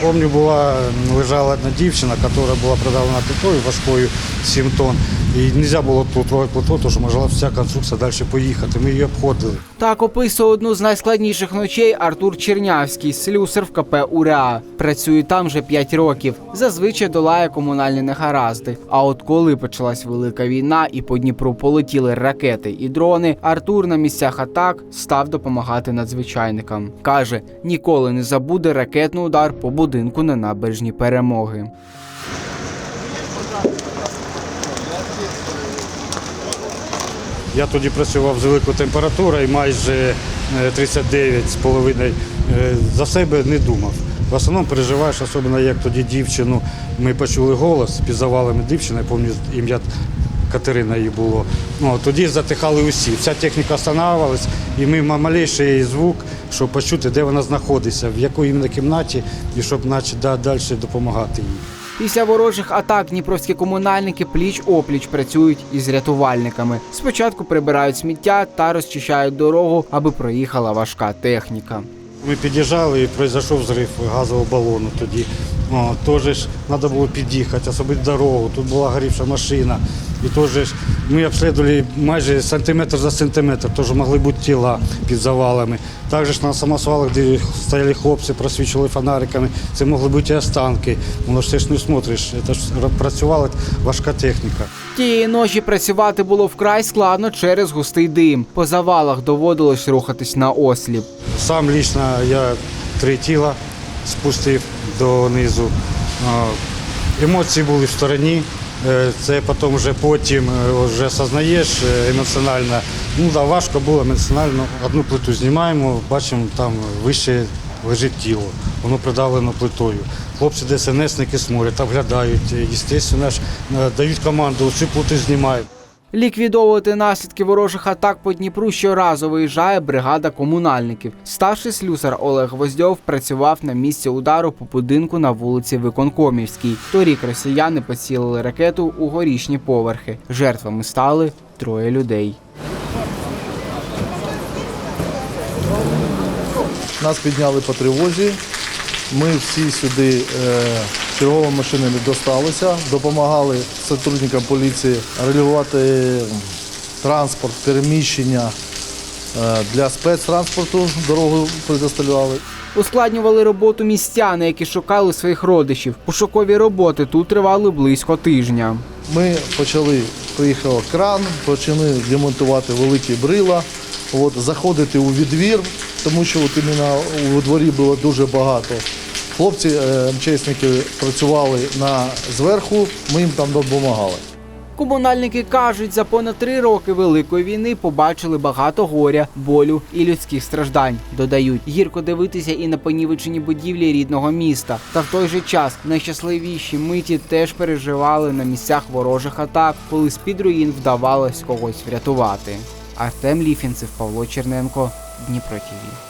пам'ятаю, була лежала одна дівчина, яка була придавлена плитою важкою 7 тонн. І не можна було трогати плиту, тому що могла вся конструкція далі поїхати. Ми її обходили. Так описує одну з найскладніших ночей Артур Чернявський, слюсар в КП УРА. Працює там вже 5 років. Зазвичай долає комунальні негаразди. А от коли почалась велика війна і по Дніпру полетіли ракети і дрони, Артур на місцях атак став допомагати надзвичайникам. Каже, ніколи не забуде ракетний удар по будинку на набережні перемоги. Я тоді працював з великою температурою, майже е, 39,5. Е, За себе не думав. В основному переживаєш, особливо як тоді дівчину. Ми почули голос під завалами дівчини, пам'ятаю ім'я Катерина її було. Ну, тоді затихали усі. Вся техніка встановлювалась, і ми малейший звук, щоб почути, де вона знаходиться, в якій кімнаті, і щоб наче да- далі допомагати їй. Після ворожих атак дніпровські комунальники пліч-опліч працюють із рятувальниками. Спочатку прибирають сміття та розчищають дорогу, аби проїхала важка техніка. Ми під'їжджали і пройшов зрив газового балону тоді. О, теж ж треба було під'їхати, особливо дорогу. Тут була горівша машина. І теж ж ми обслідували майже сантиметр за сантиметр, теж могли бути тіла під завалами. Також на самосвалах, де стояли хлопці, просвічували фонариками, це могли бути і останки. Воно ж ти ж не смотриш, це ж працювала важка техніка. Тієї ночі працювати було вкрай складно через густий дим. По завалах доводилось рухатись на осліп. Сам лично я три тіла спустив донизу. Емоції були в стороні. Е, Це потім вже потім е, вже осознаєш е, емоціонально. Ну да, важко було емоціонально. Одну плиту знімаємо, бачимо, там вище лежить тіло. Воно придавлено плитою. Хлопці ДСНСники смотрять, обглядають, звісно, дають команду, цю плиту знімають. Ліквідовувати наслідки ворожих атак по Дніпру щоразу виїжджає бригада комунальників. Старший слюсар Олег Гвоздьов працював на місці удару по будинку на вулиці Виконкомівській. Торік росіяни поцілили ракету у горішні поверхи. Жертвами стали троє людей. Нас підняли по тривозі. Ми всі сюди е, чергова машини не досталися, допомагали сотрудникам поліції регулювати транспорт, переміщення е, для спецтранспорту. Дорогу предоставляли. Ускладнювали роботу містяни, які шукали своїх родичів. Пошукові роботи тут тривали близько тижня. Ми почали, приїхав кран, почали демонтувати великі брила, от, заходити у відвір, тому що от іменно у дворі було дуже багато. Хлопці, е, МЧСники працювали на зверху, ми їм там допомагали. Комунальники кажуть, за понад три роки великої війни побачили багато горя, болю і людських страждань. Додають гірко дивитися і на понівечені будівлі рідного міста. Та в той же час найщасливіші миті теж переживали на місцях ворожих атак, коли з під руїн вдавалось когось врятувати. Артем Ліфінцев, Павло Черненко, Дніпро ТІВІ.